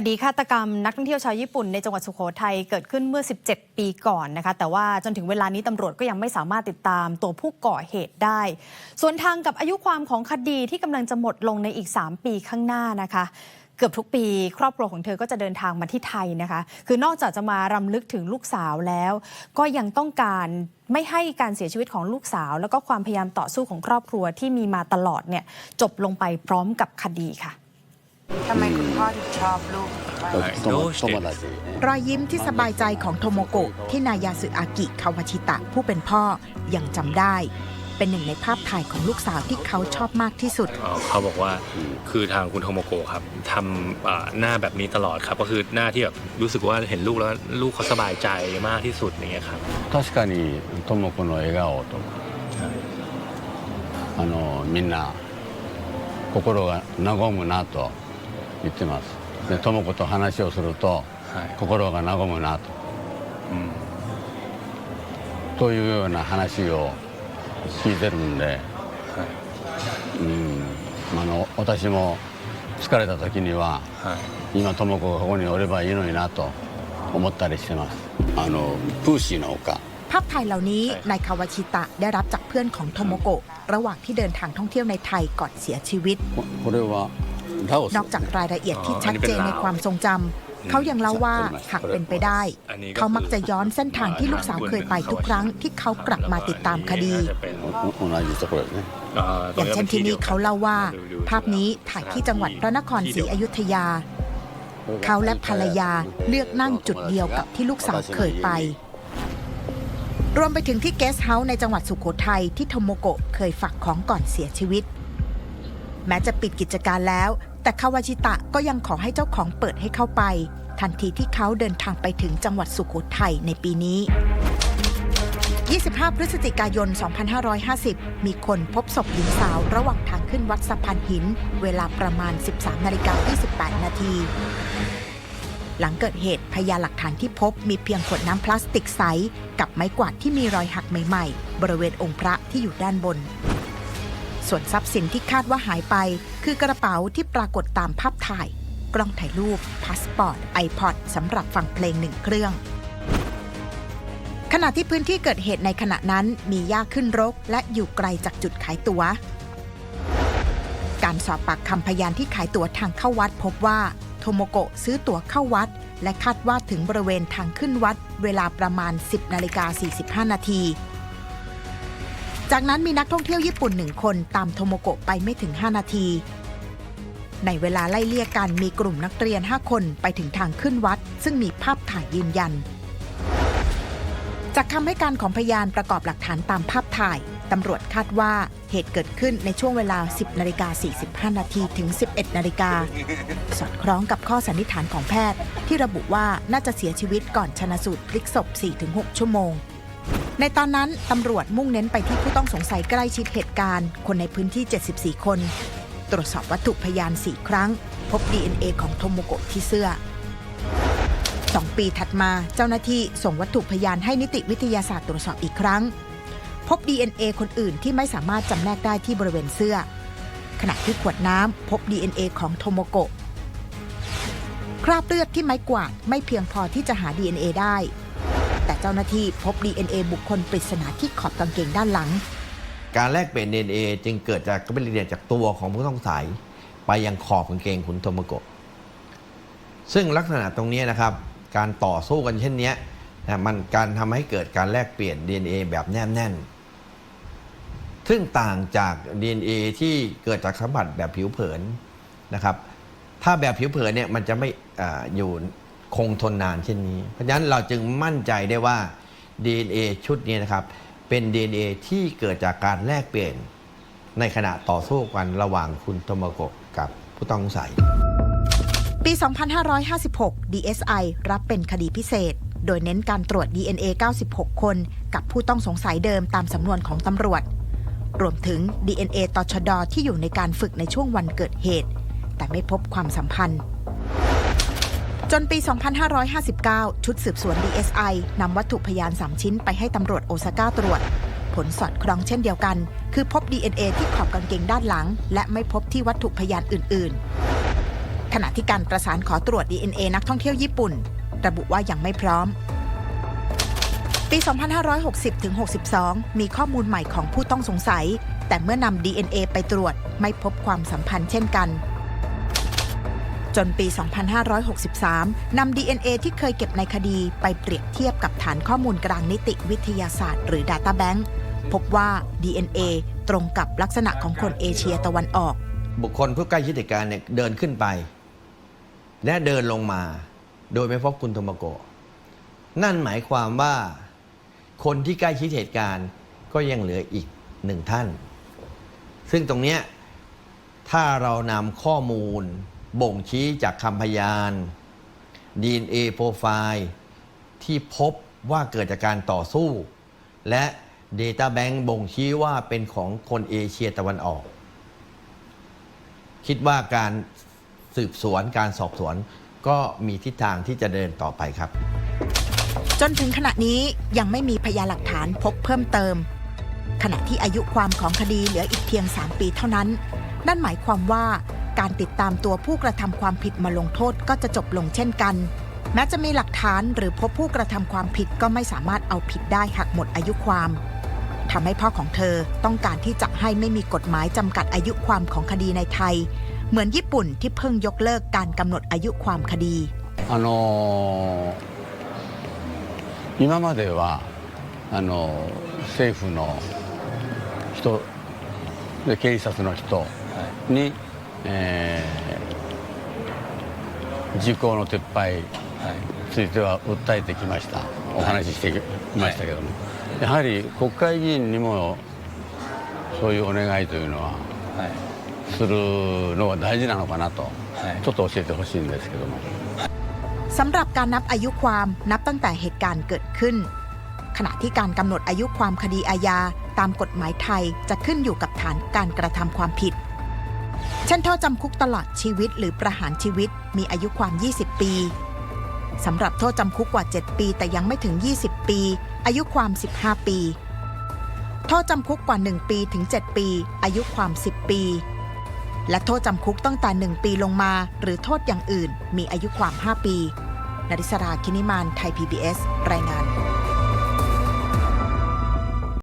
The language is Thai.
คดีฆาตกรรมนักท่องเที่ยวชาวญี่ปุ่นในจังหวัดสุโขทัยเกิดขึ้นเมื่อ 17 ปีก่อนนะคะ แต่ว่าจนถึงเวลานี้ตำรวจก็ยังไม่สามารถติดตามตัวผู้ก่อเหตุได้ ส่วนทางกับอายุความของคดีที่กำลังจะหมดลงในอีก 3 ปีข้างหน้านะคะเกือบทุกปี ครอบครัวของเธอก็จะเดินทางมาที่ไทยนะคะ คือนอกจากจะมารำลึกถึงลูกสาวแล้ว ก็ยังต้องการไม่ให้การเสียชีวิตของลูกสาว แล้วก็ความพยายามต่อสู้ของครอบครัวที่มีมาตลอดเนี่ยจบลงไปพร้อมกับคดีค่ะ ทำไมคุณพ่อถึงชอบลูกมาก どうして友達ね รอยยิ้มที่สบายใจของโทโมโกะที่นายาสึอากิคาวาชิตะผู้เป็นพ่อยังจำได้ เป็นหนึ่งในภาพถ่ายของลูกสาวที่เขาชอบมากที่สุด เอ่อเขาบอกว่าคือทางคุณโทโมโกะครับทำอ่าหน้าแบบนี้ตลอดครับ ก็คือหน้าที่แบบรู้สึกว่าเห็นลูกแล้วลูกเขาสบายใจมากที่สุดอย่างเงี้ยครับ 確かに智子の笑顔とかあのみんな心が和むなと 言ってますで智子と話をするとはい心が和むなとうんというような話を聞いてるんで、はいうんあの私も疲れた時にははい今智子がここにおればいいのになと思ったりしてますあのプーシーの丘 ภาพถ่ายเหล่านี้ ใช่ นายคาวาชิตะได้รับจากเพื่อนของโทโมโกะระหว่างที่เดินทางท่องเที่ยวในไทยก่อนเสียชีวิต ここれはラオス นอกจากรายละเอียดที่ชัดเจนในความทรงจำเขายังเล่าว่าหากเป็นไปได้ เขามักจะย้อนเส้นทางที่ลูกสาวเคยไปทุกครั้งที่เขากลับมาติดตามคดีอย่างเช่นที่นี่เขาเล่าว่า ภาพนี้ถ่ายที่จังหวัดพระนครศรีอยุธยา เขาและภรรยาเลือกนั่งจุดเดียวกับที่ลูกสาวเคยไป รวมไปถึงที่เกสเฮาส์ในจังหวัดสุโขทัยที่โทโมโกะเคยฝากของก่อนเสียชีวิต แม้จะปิดกิจการแล้ว แต่คาวาชิตะก็ยังขอให้เจ้าของเปิดให้เข้าไป ทันทีที่เขาเดินทางไปถึงจังหวัดสุโขทัยในปีนี้ 25 พฤศจิกายน 2550 มีคนพบศพหญิงสาวระหว่างทางขึ้นวัดสะพานหิน เวลาประมาณ 13นาฬิกา28 นาที หลังเกิดเหตุพยานหลักฐานที่พบมีเพียงขวดน้ำพลาสติกใส กับไม้กวาดที่มีรอยหักใหม่ ๆ บริเวณองค์พระที่อยู่ด้านบน ส่วนทรัพย์สินที่คาดว่าหายไป คือกระเป๋าที่ปรากฏตามภาพถ่าย กล้องถ่ายรูปพาสปอร์ตไอพอดสำหรับฟังเพลงหนึ่งเครื่อง ขณะที่พื้นที่เกิดเหตุในขณะนั้นมีหญ้าขึ้นรก และอยู่ไกลจากจุดขายตัว๋ว การสอบปากคำพยานที่ขายตั๋วทางเข้าวัดพบว่าโทโมโกะซื้อตั๋วเข้าวัด และคาดว่าถึงบริเวณทางขึ้นวัด เวลาประมาณ 10นาฬิกา45นาที จากนั้นมีนักท่องเที่ยวญี่ปุ่นหนึ่งคนตามโทโมโกะไปไม่ถึง 5 นาที ในเวลาไล่เลี่ยกันมีกลุ่มนักเรียน 5 คนไปถึงทางขึ้นวัด ซึ่งมีภาพถ่ายยืนยัน จากคำให้การของพยานประกอบหลักฐานตามภาพถ่าย ตำรวจคาดว่าเหตุเกิดขึ้นในช่วงเวลา 10 นาฬิกา 45 นาทีถึง 11 นาฬิกา สอดคล้องกับข้อสันนิษฐานของแพทย์ ที่ระบุว่าน่าจะเสียชีวิตก่อนชนะสูตรพลิกศพ 4-6 ชั่วโมง ในตอนนั้นตำรวจมุ่งเน้นไปที่ผู้ต้องสงสัยใกล้ชิดเหตุการณ์ คนในพื้นที่ 74 คน ตรวจสอบวัตถุพยาน 4 ครั้ง พบ DNA ของโทโมโกะที่เสื้อสองปีถัดมาเจ้าหน้าที่ส่งวัตถุพยานให้นิติวิทยาศาสตร์ตรวจสอบอีกครั้ง พบ DNA คนอื่นที่ไม่สามารถจำแนกได้ที่บริเวณเสื้อ ขณะที่ขวดน้ำพบ DNA ของโทโมโกะคราบเลือดที่ไม้กวาดไม่เพียงพอที่จะหา DNA ได้ แต่เจ้าหน้าที่พบ DNA บุคคลปริศนาที่ขอบกางเกงด้านหลัง การแลกเปลี่ยน DNA จึงเกิดจากก็เป็นเรียนจากตัวของผู้ต้องสงสัยไปยังขอบกางเกงคุณโทโมโกะซึ่งลักษณะตรงนี้นะครับ การต่อสู้กันเช่นนี้นะมันการทำให้เกิดการแลกเปลี่ยน DNA แบบแนบแน่น ซึ่งต่างจาก DNA ที่เกิดจากสัมผัสแบบผิวเผินนะครับ ถ้าแบบผิวเผินเนี่ยมันจะไม่ออยู่ คงทนนานเช่นนี้ เพราะฉะนั้นเราจึงมั่นใจได้ว่า DNA ชุดนี้นะครับ เป็น DNA ที่เกิดจากการแลกเปลี่ยน ในขณะต่อสู้กันระหว่างคุณโทโมโกะกับผู้ต้องสงสัย ปี 2556 DSI รับเป็นคดีพิเศษ โดยเน้นการตรวจ DNA 96 คน กับผู้ต้องสงสัยเดิมตามสำนวนของตำรวจ รวมถึง DNA ตชดที่อยู่ในการฝึกในช่วงวันเกิดเหตุ แต่ไม่พบความสัมพันธ์ จนปี 2559 ชุดสืบสวน DSI นำวัตถุพยาน 3 ชิ้นไปให้ตำรวจโอซาก้าตรวจ ผลสอดคล้องเช่นเดียวกัน คือพบ DNA ที่ขอบกางเกงด้านหลัง และไม่พบที่วัตถุพยานอื่นๆขขณะที่การประสานขอตรวจ DNA นักท่องเที่ยวญี่ปุ่น ระบุว่ายังไม่พร้อม ปี 2560-62 มีข้อมูลใหม่ของผู้ต้องสงสัย แต่เมื่อนำ DNA ไปตรวจไม่พบความสัมพันธ์เช่นกัน จนปี 2563 นำ DNA ที่เคยเก็บในคดีไปเปรียบเทียบกับฐานข้อมูลกลางนิติวิทยาศาสตร์หรือ Data Bank พบว่า DNA ตรงกับลักษณะของคนเอเชียตะวันออก บุคคลผู้ใกล้ชิดเหตุการณ์เนี่ยเดินขึ้นไป และเดินลงมา โดยไม่พบคุณโทโมโกะนั่นหมายความว่า คนที่ใกล้ชิดเหตุการณ์ก็ยังเหลืออีกหนึ่งท่าน ซึ่งตรงเนี้ยถ้าเรานำข้อมูล บ่งชี้จากคำพยาน DNA โปรไฟล์ที่พบว่าเกิดจากการต่อสู้ และ Data Bank บ่งชี้ว่าเป็นของคนเอเชียตะวันออก คิดว่าการสืบสวนการสอบสวนก็มีทิศทางที่จะเดินต่อไปครับ จนถึงขณะนี้ยังไม่มีพยานหลักฐานพบเพิ่มเติม ขณะที่อายุความของคดีเหลืออีกเพียง 3 ปีเท่านั้น นั่นหมายความว่า การติดตามตัวผู้กระทำความผิดมาลงโทษก็จะจบลงเช่นกัน แม้จะมีหลักฐานหรือพบผู้กระทำความผิดก็ไม่สามารถเอาผิดได้หากหมดอายุความทำให้พ่อของเธอต้องการที่จะให้ไม่มีกฎหมายจำกัดอายุความของคดีในไทย เหมือนญี่ปุ่นที่เพิ่งยกเลิกการกำหนดอายุความคดีあの今まではあの政府の人で警察の人に、はい時効の撤廃については訴えてきましたお話ししてきましたけども、やはり国会議員にもそういうお願いというのはするのが大事なのかなと、ちょっと教えてほしいんですけども。 สำหรับการนับอายุความนับตั้งแต่เหตุการณ์เกิดขึ้น ขณะที่การกำหนดอายุความคดีอาญาตามกฎหมายไทยจะขึ้นอยู่กับฐานการกระทำความผิด เช่นโทษจำคุกตลอดชีวิตหรือประหารชีวิตมีอายุความ 20 ปีสำหรับโทษจำคุกกว่า 7 ปี แต่ยังไม่ถึง 20 ปี อายุความ 15 ปี โทษจำคุกกว่า 1 ปีถึง 7 ปี อายุความ 10 ปี และโทษจำคุกตั้งแต่ 1 ปีลงมา หรือโทษอย่างอื่น มีอายุความ 5 ปีนริศราคินิมานไทย PBS รายงาน